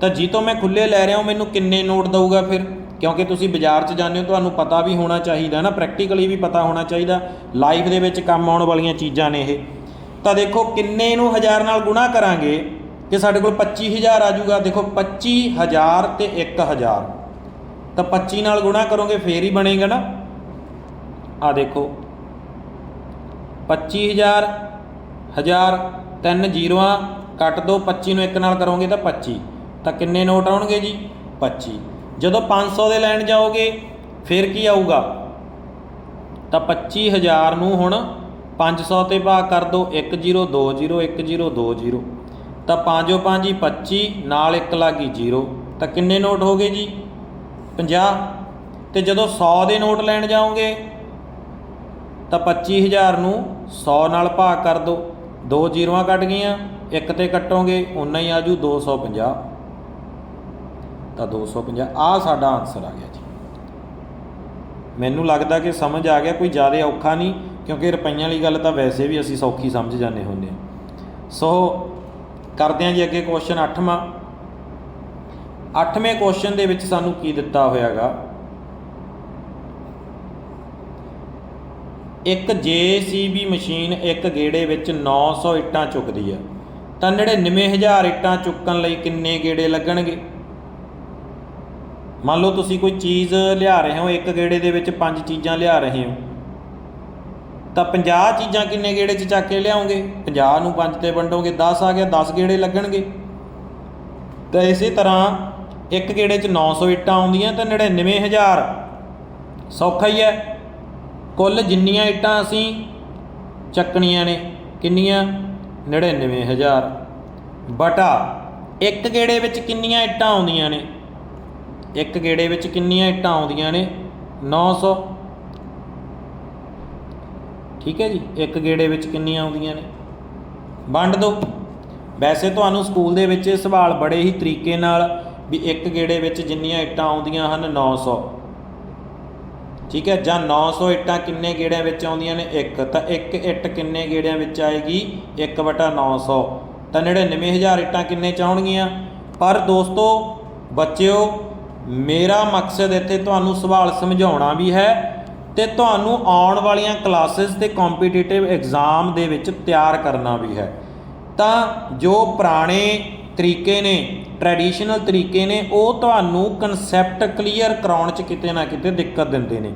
ਤਾਂ ਜੀ ਤੋਂ ਮੈਂ ਖੁੱਲੇ ਲੈ ਰਿਹਾ ਹਾਂ ਮੈਨੂੰ ਕਿੰਨੇ ਨੋਟ ਦਊਗਾ ਫਿਰ? ਕਿਉਂਕਿ ਤੁਸੀਂ ਬਾਜ਼ਾਰ 'ਚ ਜਾਂਦੇ ਹੋ, ਤੁਹਾਨੂੰ ਪਤਾ ਵੀ ਹੋਣਾ ਚਾਹੀਦਾ ਨਾ ਪ੍ਰੈਕਟੀਕਲੀ ਵੀ ਪਤਾ ਹੋਣਾ ਚਾਹੀਦਾ ਲਾਈਫ ਦੇ ਵਿੱਚ ਕੰਮ ਆਉਣ ਵਾਲੀਆਂ ਚੀਜ਼ਾਂ ਨੇ ਇਹ। ਤਾਂ ਦੇਖੋ ਕਿੰਨੇ ਨੂੰ ਹਜ਼ਾਰ ਨਾਲ ਗੁਣਾ ਕਰਾਂਗੇ? ਕਿ ਸਾਡੇ ਕੋਲ 25000 ਆ ਜਾਊਗਾ, ਦੇਖੋ 25000 ਤੇ 1000 ਤਾਂ 25 ਨਾਲ ਗੁਣਾ ਕਰੋਗੇ, ਫੇਰ ਹੀ ਬਣੇਗਾ ਨਾ। ਆ ਦੇਖੋ। 25000 ਹਜ਼ਾਰ ਤਿੰਨ ਜ਼ੀਰੋਆਂ, ਕੱਟ ਦੋ 25 ਨੂੰ 1 ਨਾਲ ਕਰੋਗੇ ਤਾਂ 25 ਤਾਂ ਕਿੰਨੇ ਨੋਟ ਆਉਣਗੇ ਜੀ? 25 ਜਦੋਂ 500 ਦੇ ਲੈਣ ਜਾਓਗੇ, ਫਿਰ ਕੀ ਆਊਗਾ? ਤਾਂ 25000 ਨੂੰ ਹੁਣ 500 ਤੇ ਭਾਗ ਕਰ ਦੋ 1020 1020 ਤਾਂ 5 5 ਹੀ 25 ਨਾਲ 1 ਲੱਗੀ 0 ਤਾਂ ਕਿੰਨੇ ਨੋਟ ਹੋ ਗਏ ਜੀ? 50 ਤੇ ਜਦੋਂ 100 ਦੇ ਨੋਟ ਲੈਣ ਜਾਓਗੇ, ਤਾਂ 25000 ਨੂੰ 100 ਨਾਲ ਭਾਗ ਕਰ ਦੋ। ਦੋ ਜ਼ੀਰੋਆਂ ਕੱਟ ਗਈਆਂ, ਇੱਕ ਤੇ ਕੱਟੋਗੇ ਉਨਾ ਹੀ ਆਜੂ 250 ਤਾਂ 250 ਆ ਸਾਡਾ ਆਨਸਰ ਆ ਗਿਆ ਜੀ। ਮੈਨੂੰ ਲੱਗਦਾ ਕਿ ਸਮਝ ਆ ਗਿਆ, ਕੋਈ ਜ਼ਿਆਦਾ ਔਖਾ ਨਹੀਂ, ਕਿਉਂਕਿ ਰੁਪਈਆਂ ਵਾਲੀ ਗੱਲ ਤਾਂ ਵੈਸੇ ਵੀ ਅਸੀਂ ਸੌਖੀ ਸਮਝ ਜਾਂਦੇ ਹੁੰਦੇ ਹਾਂ। ਸੋ ਕਰਦੇ ਹਾਂ ਜੀ ਅੱਗੇ ਕੁਐਸਚਨ 8ਵਾਂ 8ਵੇਂ ਕੁਐਸਚਨ ਦੇ ਵਿੱਚ ਸਾਨੂੰ ਕੀ ਦਿੱਤਾ ਹੋਇਆਗਾ? ਇੱਕ JCB ਮਸ਼ੀਨ ਇੱਕ ਗੇੜੇ ਵਿੱਚ 900 ਇੱਟਾਂ ਚੁੱਕਦੀ ਹੈ ਤਾਂ 99000 ਇੱਟਾਂ ਚੁੱਕਣ ਲਈ ਕਿੰਨੇ ਗੇੜੇ ਲੱਗਣਗੇ? ਮੰਨ ਲਓ ਤੁਸੀਂ ਕੋਈ ਚੀਜ਼ ਲਿਆ ਰਹੇ ਹੋ, ਇੱਕ ਗੇੜੇ ਦੇ ਵਿੱਚ ਪੰਜ ਚੀਜ਼ਾਂ ਲਿਆ ਰਹੇ ਹੋ। ਤਾਂ 50 ਚੀਜ਼ਾਂ ਕਿੰਨੇ ਗੇੜੇ 'ਚ ਚੱਕ ਕੇ ਲਿਆਉਂਗੇ? 50 ਨੂੰ 5 ਤੇ ਵੰਡੋਗੇ 10 ਆ ਗਿਆ 10 ਗੇੜੇ ਲੱਗਣਗੇ। ਤਾਂ ਇਸੇ ਤਰ੍ਹਾਂ ਇੱਕ ਗੇੜੇ 'ਚ 900 ਇੱਟਾਂ ਆਉਂਦੀਆਂ ਤਾਂ 99000 ਸੌਖਾ ਹੀ ਹੈ। ਕੁੱਲ ਜਿੰਨੀਆਂ ਇੱਟਾਂ ਅਸੀਂ ਚੱਕਣੀਆਂ ਨੇ, ਕਿੰਨੀਆਂ? 99000 ਬਟਾ, ਇੱਕ ਗੇੜੇ ਵਿੱਚ ਕਿੰਨੀਆਂ ਇੱਟਾਂ ਆਉਂਦੀਆਂ ਨੇ? ਇੱਕ ਗੇੜੇ ਵਿੱਚ ਕਿੰਨੀਆਂ ਇੱਟਾਂ ਆਉਂਦੀਆਂ ਨੇ? 900 ਠੀਕ ਹੈ ਜੀ? ਇੱਕ ਗੇੜੇ ਵਿੱਚ ਕਿੰਨੀਆਂ ਆਉਂਦੀਆਂ ਨੇ? ਵੰਡ ਦਿਓ। ਵੈਸੇ ਤੁਹਾਨੂੰ ਸਕੂਲ ਦੇ ਵਿੱਚ ਇਹ ਸਵਾਲ ਬੜੇ ਹੀ ਤਰੀਕੇ ਨਾਲ ਵੀ ਇੱਕ ਗੇੜੇ ਵਿੱਚ ਜਿੰਨੀਆਂ ਇੱਟਾਂ ਆਉਂਦੀਆਂ ਹਨ 900 ਠੀਕ ਹੈ? ਜਾਂ 900 ਇੱਟਾਂ ਕਿੰਨੇ ਗੇੜਿਆਂ ਵਿੱਚ ਆਉਂਦੀਆਂ ਨੇ? ਇੱਕ। ਤਾਂ ਇੱਕ ਇੱਟ ਕਿੰਨੇ ਗੇੜਿਆਂ ਵਿੱਚ ਆਏਗੀ? 1/900 ਤਾਂ 99000 ਇੱਟਾਂ ਕਿੰਨੇ ਚ ਆਉਣਗੀਆਂ? ਪਰ ਦੋਸਤੋ, ਬੱਚਿਓ, ਮੇਰਾ ਮਕਸਦ ਇੱਥੇ ਤੁਹਾਨੂੰ ਸਵਾਲ ਸਮਝਾਉਣਾ ਵੀ ਹੈ ਤੇ ਤੁਹਾਨੂੰ ਆਉਣ ਵਾਲੀਆਂ ਕਲਾਸਿਸ ਤੇ ਕੰਪੀਟੀਟਿਵ ਐਗਜ਼ਾਮ ਦੇ ਵਿੱਚ ਤਿਆਰ ਕਰਨਾ ਵੀ ਹੈ। ਤਾਂ ਜੋ ਪੁਰਾਣੇ ਤਰੀਕੇ ਨੇ ਟ੍ਰੈਡੀਸ਼ਨਲ ਤਰੀਕੇ ਨੇ, ਉਹ ਤੁਹਾਨੂੰ ਕਨਸੈਪਟ ਕਲੀਅਰ ਕਰਾਉਣ 'ਚ ਕਿਤੇ ਨਾ ਕਿਤੇ ਦਿੱਕਤ ਦਿੰਦੇ ਨੇ।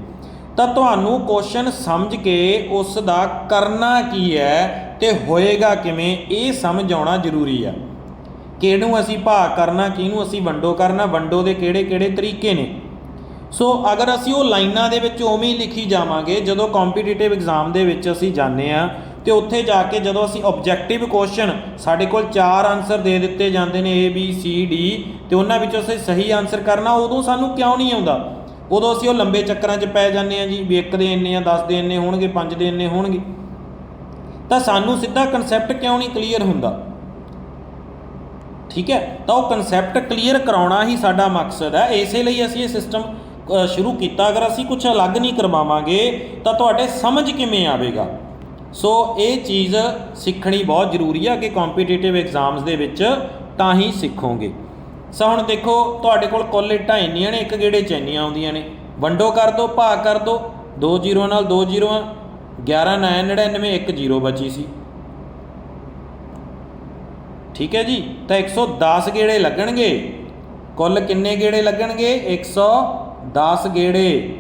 ਤਾਂ ਤੁਹਾਨੂੰ ਕੁਐਸਚਨ ਸਮਝ ਕੇ ਉਸ ਦਾ ਕਰਨਾ ਕੀ ਹੈ ਤੇ ਹੋਏਗਾ ਕਿਵੇਂ, ਇਹ ਸਮਝ ਆਉਣਾ ਜ਼ਰੂਰੀ ਹੈ ਕਿਹਨੂੰ ਅਸੀਂ ਭਾਗ ਕਰਨਾ, ਕਿਹਨੂੰ ਅਸੀਂ ਵੰਡੋ ਕਰਨਾ, ਵੰਡੋ ਦੇ ਕਿਹੜੇ ਕਿਹੜੇ ਤਰੀਕੇ ਨੇ? ਸੋ ਅਗਰ ਅਸੀਂ ਉਹ ਲਾਈਨਾਂ ਦੇ ਵਿੱਚ ਉਵੇਂ ਹੀ ਲਿਖੀ ਜਾਵਾਂਗੇ, ਜਦੋਂ ਕੰਪੀਟੀਟਿਵ ਐਗਜ਼ਾਮ ਦੇ ਵਿੱਚ ਅਸੀਂ ਜਾਂਦੇ ਆ ਤੇ ਉੱਥੇ ਜਾ ਕੇ ਜਦੋਂ ਅਸੀਂ ਆਬਜੈਕਟਿਵ ਕੁਐਸਚਨ ਸਾਡੇ ਕੋਲ ਚਾਰ ਆਨਸਰ ਦੇ ਦਿੱਤੇ ਜਾਂਦੇ ਨੇ A, B, C, D, ਤੇ ਉਹਨਾਂ ਵਿੱਚੋਂ ਅਸੀਂ ਸਹੀ ਆਨਸਰ ਕਰਨਾ, ਉਦੋਂ ਸਾਨੂੰ ਕਿਉਂ ਨਹੀਂ ਆਉਂਦਾ? ਉਦੋਂ ਅਸੀਂ ਉਹ ਲੰਬੇ ਚੱਕਰਾਂ 'ਚ ਪੈ ਜਾਂਦੇ ਆ ਜੀ, ਵੀ ਇੱਕ ਦੇ ਇੰਨੇ ਆ 10 ਦੇ ਇੰਨੇ ਹੋਣਗੇ 5 ਦੇ ਇੰਨੇ ਹੋਣਗੇ। ਤਾਂ ਸਾਨੂੰ ਸਿੱਧਾ ਕਨਸੈਪਟ ਕਿਉਂ ਨਹੀਂ ਕਲੀਅਰ ਹੁੰਦਾ? ਠੀਕ ਹੈ? ਤਾਂ ਉਹ ਕਨਸੈਪਟ ਕਲੀਅਰ ਕਰਾਉਣਾ ਹੀ ਸਾਡਾ ਮਕਸਦ ਹੈ। ਇਸੇ ਲਈ ਅਸੀਂ ਇਹ ਸਿਸਟਮ ਸ਼ੁਰੂ ਕੀਤਾ। ਅਗਰ ਅਸੀਂ ਕੁਝ ਅਲੱਗ ਨਹੀਂ ਕਰਵਾਵਾਂਗੇ, ਤਾਂ ਤੁਹਾਡੇ ਸਮਝ ਕਿਵੇਂ ਆਵੇਗਾ? ਸੋ ਇਹ ਚੀਜ਼ ਸਿੱਖਣੀ ਬਹੁਤ ਜ਼ਰੂਰੀ ਆ ਕਿ ਕੰਪੀਟੀਟਿਵ ਐਗਜ਼ਾਮਸ ਦੇ ਵਿੱਚ ਤਾਂ ਹੀ ਸਿੱਖੋਗੇ। ਸੋ ਹੁਣ ਦੇਖੋ, ਤੁਹਾਡੇ ਕੋਲ ਕੁੱਲ ਇੱਟਾਂ ਇੰਨੀਆਂ ਨੇ, ਇੱਕ ਗੇੜੇ ਚ ਇੰਨੀਆਂ ਆਉਂਦੀਆਂ ਨੇ। ਵੰਡੋ ਕਰ ਦਿਓ ਭਾਗ ਕਰ ਦਿਓ 2 ਜ਼ੀਰੋ ਨਾਲ 2 ਜ਼ੀਰੋਆਂ 11 9 99 1 ਜ਼ੀਰੋ ਬਚੀ ਸੀ। ਠੀਕ ਹੈ ਜੀ? ਤਾਂ 110 ਗੇੜੇ ਲੱਗਣਗੇ। ਕੁੱਲ ਕਿੰਨੇ ਗੇੜੇ ਲੱਗਣਗੇ? 110 ਗੇੜੇ।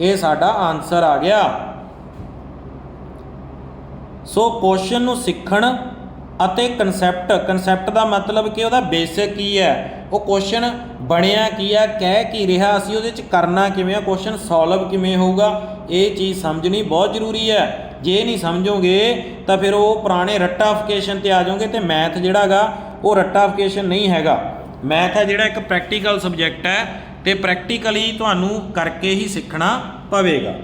ਇਹ ਸਾਡਾ ਆਨਸਰ ਆ ਗਿਆ। ਸੋ ਕੁਐਸਚਨ ਨੂੰ ਸਿੱਖਣ ਅਤੇ ਕਨਸੈਪਟ ਕਨਸੈਪਟ ਦਾ ਮਤਲਬ ਕਿ ਉਹਦਾ ਬੇਸਿਕ ਕੀ ਹੈ? ਉਹ ਕੁਐਸਚਨ ਬਣਿਆ ਕੀ ਹੈ, ਕਹਿ ਕੀ ਰਿਹਾ, ਅਸੀਂ ਉਹਦੇ ਚ ਕਰਨਾ ਕਿਵੇਂ ਆ ਕੁਐਸਚਨ ਸੋਲਵ ਕਿਵੇਂ ਹੋਊਗਾ, ਇਹ ਚੀਜ਼ ਸਮਝਣੀ ਬਹੁਤ ਜ਼ਰੂਰੀ ਹੈ। ਜੇ ਨਹੀਂ ਸਮਝੋਗੇ, ਤਾਂ ਫਿਰ ਉਹ ਪੁਰਾਣੇ ਰੱਟਾਫਿਕੇਸ਼ਨ ਤੇ ਆ ਜਾਓਗੇ ਤੇ ਮੈਥ ਜਿਹੜਾਗਾ ਉਹ ਰੱਟਾਫਿਕੇਸ਼ਨ ਨਹੀਂ ਹੈਗਾ। ਮੈਥ ਹੈ ਜਿਹੜਾ ਇੱਕ ਪ੍ਰੈਕਟੀਕਲ ਸਬਜੈਕਟ ਹੈ ਤੇ ਪ੍ਰੈਕਟੀਕਲੀ ਤੁਹਾਨੂੰ ਕਰਕੇ ਹੀ ਸਿੱਖਣਾ ਪਵੇਗਾ।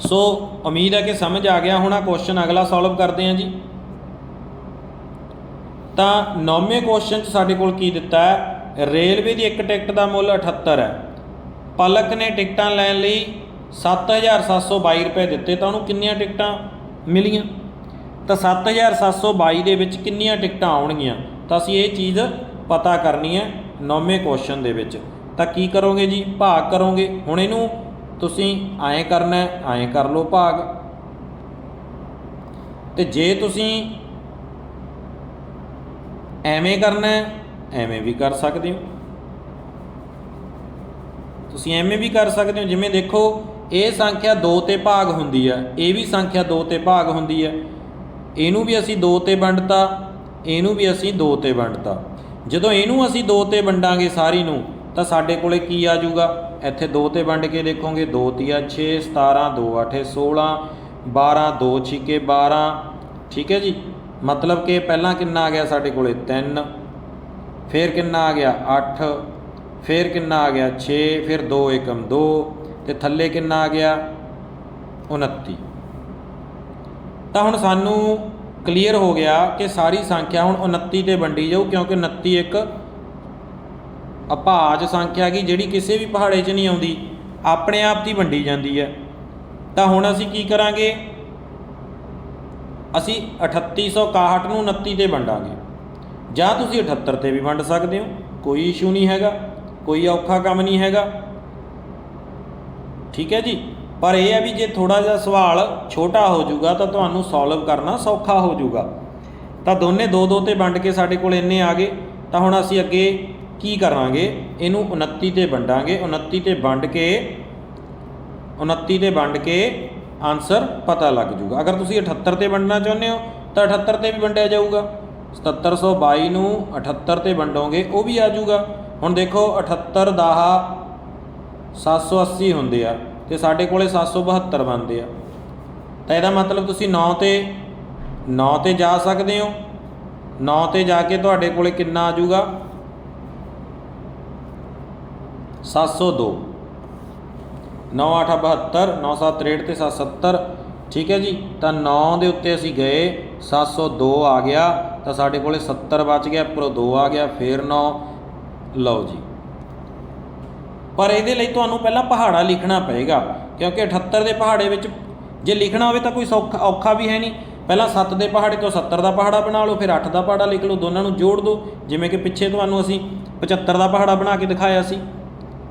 ਸੋ ਉਮੀਦ ਹੈ ਕਿ ਸਮਝ ਆ ਗਿਆ ਹੋਣਾ। ਕੁਐਸਚਨ ਅਗਲਾ ਸੋਲਵ ਕਰਦੇ ਹਾਂ ਜੀ। ਤਾਂ ਨੌਵੇਂ ਕੁਐਸਚਨ 'ਚ ਸਾਡੇ ਕੋਲ ਕੀ ਦਿੱਤਾ ਹੈ? ਰੇਲਵੇ ਦੀ ਇੱਕ ਟਿਕਟ ਦਾ ਮੁੱਲ 78 ਹੈ। ਪਲਕ ਨੇ ਟਿਕਟਾਂ ਲੈਣ ਲਈ 7722 ਰੁਪਏ ਦਿੱਤੇ, ਤਾਂ ਉਹਨੂੰ ਕਿੰਨੀਆਂ ਟਿਕਟਾਂ ਮਿਲੀਆਂ? ਤਾਂ 7722 ਦੇ ਵਿੱਚ ਕਿੰਨੀਆਂ ਟਿਕਟਾਂ ਆਉਣਗੀਆਂ? ਤਾਂ ਅਸੀਂ ਇਹ ਚੀਜ਼ ਪਤਾ ਕਰਨੀ ਹੈ ਨੌਵੇਂ ਕੁਐਸਚਨ ਦੇ ਵਿੱਚ। ਤਾਂ ਕੀ ਕਰੋਗੇ ਜੀ? ਭਾਗ ਕਰੋਗੇ। ਹੁਣ ਇਹਨੂੰ ਤੁਸੀਂ ਐਂ ਕਰਨਾ ਐਂ ਕਰ ਲਓ ਭਾਗ। ਤੇ ਜੇ ਤੁਸੀਂ ਐਵੇਂ ਕਰਨਾ ਐਵੇਂ ਵੀ ਕਰ ਸਕਦੇ ਹੋ। ਤੁਸੀਂ ਐਵੇਂ ਵੀ ਕਰ ਸਕਦੇ ਹੋ। ਜਿਵੇਂ ਦੇਖੋ, ਇਹ ਸੰਖਿਆ 2 ਤੇ ਭਾਗ ਹੁੰਦੀ ਹੈ। ਇਹ ਵੀ ਸੰਖਿਆ 2 ਤੇ ਭਾਗ ਹੁੰਦੀ ਹੈ। ਇਹਨੂੰ ਵੀ ਅਸੀਂ 2 ਤੇ ਵੰਡਤਾ, ਇਹਨੂੰ ਵੀ ਅਸੀਂ 2 ਤੇ ਵੰਡਤਾ। ਜਦੋਂ ਇਹਨੂੰ ਅਸੀਂ 2 ਤੇ ਵੰਡਾਂਗੇ ਸਾਰੀ ਨੂੰ ਤਾਂ ਸਾਡੇ ਕੋਲੇ ਕੀ ਆ ਜਾਊਗਾ? ਇੱਥੇ 2 ਤੇ ਵੰਡ ਕੇ ਦੇਖੋਗੇ 2 ਤੀਆ 6 17 2 8 16 12 2 ਛਿਕੇ 12 ਠੀਕ ਹੈ ਜੀ? ਮਤਲਬ ਕਿ ਪਹਿਲਾਂ ਕਿੰਨਾ ਆ ਗਿਆ ਸਾਡੇ ਕੋਲੇ? 3 ਫਿਰ ਕਿੰਨਾ ਆ ਗਿਆ? 8 ਫਿਰ ਕਿੰਨਾ ਆ ਗਿਆ? 6 ਫਿਰ 2 ਏਕਮ 2 ਤੇ ਥੱਲੇ ਕਿੰਨਾ ਆ ਗਿਆ? 29 ਤਾਂ ਹੁਣ ਸਾਨੂੰ ਕਲੀਅਰ ਹੋ ਗਿਆ ਕਿ ਸਾਰੀ ਸੰਖਿਆ ਹੁਣ 29 ਤੇ ਵੰਡੀ ਜਾਊ, ਕਿਉਂਕਿ 29 ਇੱਕ ਅਭਾਜ ਸੰਖਿਆ ਕੀ, ਜਿਹੜੀ ਕਿਸੇ ਵੀ ਪਹਾੜੇ 'ਚ ਨਹੀਂ ਆਉਂਦੀ, ਆਪਣੇ ਆਪ ਦੀ ਵੰਡੀ ਜਾਂਦੀ ਹੈ। ਤਾਂ ਹੁਣ ਅਸੀਂ ਕੀ ਕਰਾਂਗੇ? ਅਸੀਂ 3861 ਨੂੰ 29 ਤੇ ਵੰਡਾਂਗੇ। ਜਾਂ ਤੁਸੀਂ 78 ਤੇ ਵੀ ਵੰਡ ਸਕਦੇ ਹੋ। ਕੋਈ ਇਸ਼ੂ ਨਹੀਂ ਹੈਗਾ, ਕੋਈ ਔਖਾ ਕੰਮ ਨਹੀਂ ਹੈਗਾ। ਠੀਕ ਹੈ ਜੀ? ਪਰ ਇਹ ਹੈ ਵੀ ਜੇ ਥੋੜਾ ਜਿਹਾ ਸਵਾਲ ਛੋਟਾ ਹੋ ਜਾਊਗਾ, ਤਾਂ ਤੁਹਾਨੂੰ ਸੋਲਵ ਕਰਨਾ ਸੌਖਾ ਹੋ ਜਾਊਗਾ। ਤਾਂ ਦੋਨੇ ਦੋ ਦੋ ਤੇ ਵੰਡ ਕੇ ਸਾਡੇ ਕੋਲ ਇੰਨੇ ਆ ਗਏ। ਤਾਂ ਹੁਣ ਅਸੀਂ ਅੱਗੇ ਕੀ ਕਰਾਂਗੇ? ਇਹਨੂੰ 29 ਤੇ ਵੰਡਾਂਗੇ। 29 ਤੇ ਵੰਡ ਕੇ 29 ਤੇ ਵੰਡ ਕੇ ਆਨਸਰ ਪਤਾ ਲੱਗ ਜਾਊਗਾ ਅਗਰ ਤੁਸੀਂ 78 ਤੇ ਵੰਡਣਾ ਚਾਹੁੰਦੇ ਹੋ, ਤਾਂ 78 ਤੇ ਵੀ ਵੰਡਿਆ ਜਾਊਗਾ। 7722 ਨੂੰ 78 ਤੇ ਵੰਡੋਗੇ, ਉਹ ਵੀ ਆ ਜਾਊਗਾ ਹੁਣ ਦੇਖੋ 78 ਦਾਹਾ 780 ਹੁੰਦੇ ਆ ਤੇ ਸਾਡੇ ਕੋਲੇ 772 ਬਣਦੇ ਆ। ਤਾਂ ਇਹਦਾ ਮਤਲਬ ਤੁਸੀਂ 9 ਤੇ 9 ਤੇ ਜਾ ਸਕਦੇ ਹੋ। 9 ਤੇ ਜਾ ਕੇ ਤੁਹਾਡੇ ਕੋਲੇ ਕਿੰਨਾ ਆ ਜਾਊਗਾ 702 9872 9763 ਤੇ 770 ਠੀਕ ਹੈ ਜੀ? ਤਾਂ 9 ਦੇ ਉੱਤੇ ਅਸੀਂ ਗਏ 702 ਆ ਗਿਆ, ਤਾਂ ਸਾਡੇ ਕੋਲੇ 70 ਬਚ ਗਿਆ, ਉੱਪਰੋਂ 2 ਆ ਗਿਆ, ਫੇਰ 9 ਲਓ ਜੀ। ਪਰ ਇਹਦੇ ਲਈ ਤੁਹਾਨੂੰ ਪਹਿਲਾਂ ਪਹਾੜਾ ਲਿਖਣਾ ਪਏਗਾ, ਕਿਉਂਕਿ 78 ਦੇ ਪਹਾੜੇ ਵਿੱਚ ਜੇ ਲਿਖਣਾ ਹੋਵੇ ਤਾਂ ਕੋਈ ਸੌਖਾ, ਔਖਾ ਵੀ ਹੈ ਨਹੀਂ। ਪਹਿਲਾਂ 7 ਦੇ ਪਹਾੜੇ ਤੋਂ 70 ਦਾ ਪਹਾੜਾ ਬਣਾ ਲਓ, ਫਿਰ 8 ਦਾ ਪਹਾੜਾ ਲਿਖ ਲਓ, ਦੋਨਾਂ ਨੂੰ ਜੋੜ ਦਿਓ। ਜਿਵੇਂ ਕਿ ਪਿੱਛੇ ਤੁਹਾਨੂੰ ਅਸੀਂ 75 ਦਾ ਪਹਾੜਾ ਬਣਾ ਕੇ ਦਿਖਾਇਆ ਸੀ।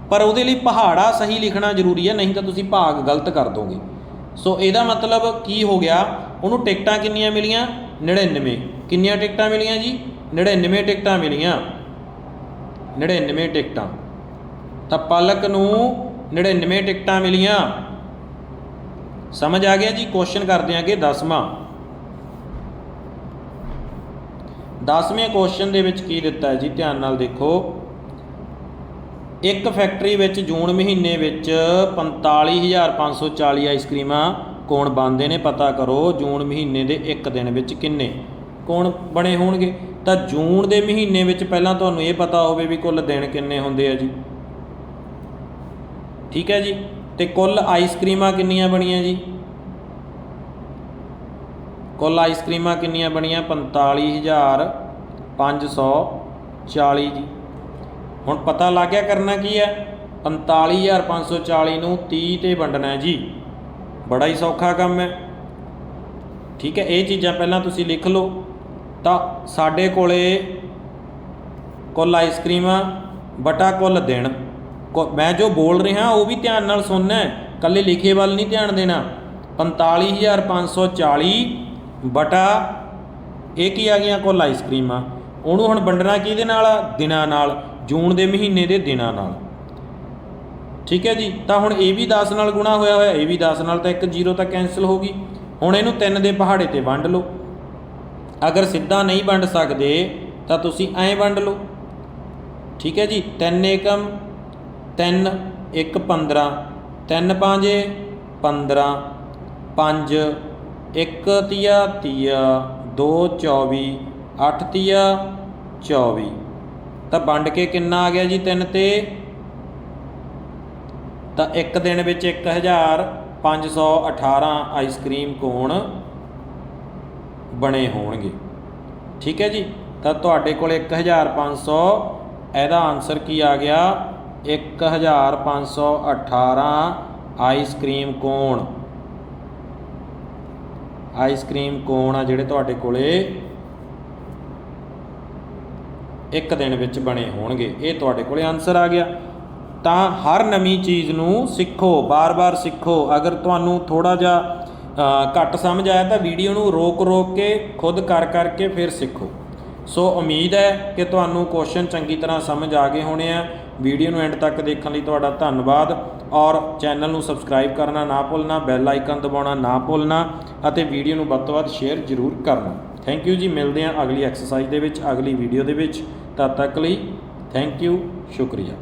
ਪਰ ਉਹਦੇ ਲਈ ਪਹਾੜਾ ਸਹੀ ਲਿਖਣਾ ਜ਼ਰੂਰੀ ਹੈ, ਨਹੀਂ ਤਾਂ ਤੁਸੀਂ ਭਾਗ ਗਲਤ ਕਰ ਦੋਗੇ। ਸੋ ਇਹਦਾ ਮਤਲਬ ਕੀ ਹੋ ਗਿਆ? ਉਹਨੂੰ ਟਿਕਟਾਂ ਕਿੰਨੀਆਂ ਮਿਲੀਆਂ? 99 ਕਿੰਨੀਆਂ ਟਿਕਟਾਂ ਮਿਲੀਆਂ ਜੀ? 99 ਟਿਕਟਾਂ ਮਿਲੀਆਂ। 99 ਟਿਕਟਾਂ। ਤਾਂ ਪਾਲਕ ਨੂੰ 99 ਟਿਕਟਾਂ ਮਿਲੀਆਂ। ਸਮਝ ਆ ਗਿਆ ਜੀ? ਕੁਐਸਚਨ ਕਰਦੇ ਆਂਗੇ 10ਵਾਂ 10ਵੇਂ ਕੁਐਸਚਨ ਦੇ ਵਿੱਚ ਕੀ ਦਿੱਤਾ ਹੈ ਜੀ? ਧਿਆਨ ਨਾਲ ਦੇਖੋ। ਇੱਕ ਫੈਕਟਰੀ ਵਿੱਚ ਜੂਨ ਮਹੀਨੇ ਵਿੱਚ 45540 ਆਈਸਕ੍ਰੀਮਾਂ ਕੌਣ ਬਣਦੇ ਨੇ ਪਤਾ ਕਰੋ? ਜੂਨ ਮਹੀਨੇ ਦੇ ਇੱਕ ਦਿਨ ਵਿੱਚ ਕਿੰਨੇ? ਕੌਣ ਬਣੇ ਹੋਣਗੇ? ਤਾਂ ਜੂਨ ਦੇ ਮਹੀਨੇ ਵਿੱਚ ਪਹਿਲਾਂ ਤੁਹਾਨੂੰ ਇਹ ਪਤਾ ਹੋਵੇ ਵੀ ਕੁੱਲ ਦਿਨ ਕਿੰਨੇ ਹੁੰਦੇ ਆ ਜੀ। ਠੀਕ ਹੈ ਜੀ? ਤੇ ਕੁੱਲ ਆਈਸਕ੍ਰੀਮਾਂ ਕਿੰਨੀਆਂ ਬਣੀਆਂ ਜੀ? ਕੁੱਲ ਆਈਸਕ੍ਰੀਮਾਂ ਕਿੰਨੀਆਂ ਬਣੀਆਂ? 45540 ਜੀ। ਹੁਣ ਪਤਾ ਲੱਗ ਗਿਆ ਕਰਨਾ ਕੀ ਹੈ? 45540 ਨੂੰ 30 ਤੇ ਵੰਡਣਾ ਹੈ ਜੀ। ਬੜਾ ਹੀ ਸੌਖਾ ਕੰਮ ਹੈ। ਠੀਕ ਹੈ, ਇਹ ਚੀਜ਼ਾਂ ਪਹਿਲਾਂ ਤੁਸੀਂ ਲਿਖ ਲਓ। ਤਾਂ ਸਾਡੇ ਕੋਲੇ ਕੁੱਲ ਆਈਸਕ੍ਰੀਮਾਂ ਬਟਾ ਕੁੱਲ ਦਿਨ। ਕੁ- ਮੈਂ ਜੋ ਬੋਲ ਰਿਹਾ, ਉਹ ਵੀ ਧਿਆਨ ਨਾਲ ਸੁਣਨਾ ਹੈ। ਕੱਲੇ ਲਿਖੇ ਵੱਲ ਨਹੀਂ ਧਿਆਨ ਦੇਣਾ। 45540 ਬਟਾ, ਇਹ ਕੀ ਆ ਗਈਆਂ ਕੁੱਲ ਆਈਸਕ੍ਰੀਮਾਂ ਉਹਨੂੰ ਹੁਣ ਵੰਡਣਾ ਕਿਹਦੇ ਨਾਲ ਦਿਨਾਂ ਨਾਲ। ਜੂਨ ਦੇ ਮਹੀਨੇ ਦੇ ਦਿਨਾਂ ਨਾਲ। ਠੀਕ ਹੈ ਜੀ? ਤਾਂ ਹੁਣ ਇਹ ਵੀ 10 ਨਾਲ ਗੁਣਾ ਹੋਇਆ ਹੋਇਆ, ਇਹ ਵੀ 10 ਨਾਲ ਤਾਂ ਇੱਕ ਜ਼ੀਰੋ ਤਾਂ ਕੈਨਸਲ ਹੋ ਗਈ। ਹੁਣ ਇਹਨੂੰ 3 ਦੇ ਪਹਾੜੇ ਤੇ ਵੰਡ ਲਓ। ਅਗਰ ਸਿੱਧਾ ਨਹੀਂ ਵੰਡ ਸਕਦੇ, ਤਾਂ ਤੁਸੀਂ ਐਂ ਵੰਡ ਲਓ। ਠੀਕ ਹੈ ਜੀ? 3 ਏਕਮ 3 1 15 3 ਪੰਜੇ 15 5 1 ਤੀਆ ਤੀਆ 2 24 8 ਤੀਆ 24 ਤਾਂ ਵੰਡ ਕੇ ਕਿੰਨਾ ਆ ਗਿਆ ਜੀ 3 ਤੇ? ਤਾਂ ਇੱਕ ਦਿਨ ਵਿੱਚ 1518 ਆਈਸਕ੍ਰੀਮ ਕੋਣ ਬਣੇ ਹੋਣਗੇ। ਠੀਕ ਹੈ ਜੀ? ਤਾਂ ਤੁਹਾਡੇ ਕੋਲ 1500 ਇਹਦਾ ਆਨਸਰ ਕੀ ਆ ਗਿਆ? 1518 ਆਈਸਕ੍ਰੀਮ ਕੋਣ। ਆਈਸਕ੍ਰੀਮ ਕੋਣ ਆ ਜਿਹੜੇ ਤੁਹਾਡੇ ਕੋਲੇ? ਇੱਕ ਦਿਨ ਵਿੱਚ ਬਣੇ ਹੋਣਗੇ। ਇਹ ਤੁਹਾਡੇ ਕੋਲੇ ਆਨਸਰ ਆ ਗਿਆ। ਤਾਂ ਹਰ ਨਵੀਂ ਚੀਜ਼ ਨੂੰ ਸਿੱਖੋ, ਬਾਰ-ਬਾਰ ਸਿੱਖੋ। ਅਗਰ ਤੁਹਾਨੂੰ ਥੋੜਾ ਜਿਹਾ ਘੱਟ ਸਮਝ ਆਇਆ ਤਾਂ ਵੀਡੀਓ ਨੂੰ ਰੋਕ-ਰੋਕ ਕੇ, ਖੁਦ ਕਰ ਕਰਕੇ ਫਿਰ ਸਿੱਖੋ। ਸੋ ਉਮੀਦ ਹੈ ਕਿ ਤੁਹਾਨੂੰ ਕੁਐਸਚਨ ਚੰਗੀ ਤਰ੍ਹਾਂ ਸਮਝ ਆ ਗਏ ਹੋਣੇ ਆ। ਵੀਡੀਓ ਨੂੰ ਐਂਡ ਤੱਕ ਦੇਖਣ ਲਈ ਤੁਹਾਡਾ ਧੰਨਵਾਦ। ਔਰ ਚੈਨਲ ਨੂੰ ਸਬਸਕ੍ਰਾਈਬ ਕਰਨਾ ਨਾ ਭੁੱਲਣਾ ਬੈਲ ਆਈਕਨ ਦਬਾਉਣਾ ਨਾ ਭੁੱਲਣਾ ਅਤੇ ਵੀਡੀਓ ਨੂੰ ਵੱਧ ਤੋਂ ਵੱਧ ਸ਼ੇਅਰ ਜ਼ਰੂਰ ਕਰਨਾ। ਥੈਂਕ ਯੂ ਜੀ। ਮਿਲਦੇ ਹਾਂ ਅਗਲੀ ਐਕਸਰਸਾਈਜ਼ ਦੇ ਵਿੱਚ, ਅਗਲੀ ਵੀਡੀਓ ਦੇ ਵਿੱਚ। ਤਦ ਤੱਕ ਲਈ ਥੈਂਕ ਯੂ ਸ਼ੁਕਰੀਆ।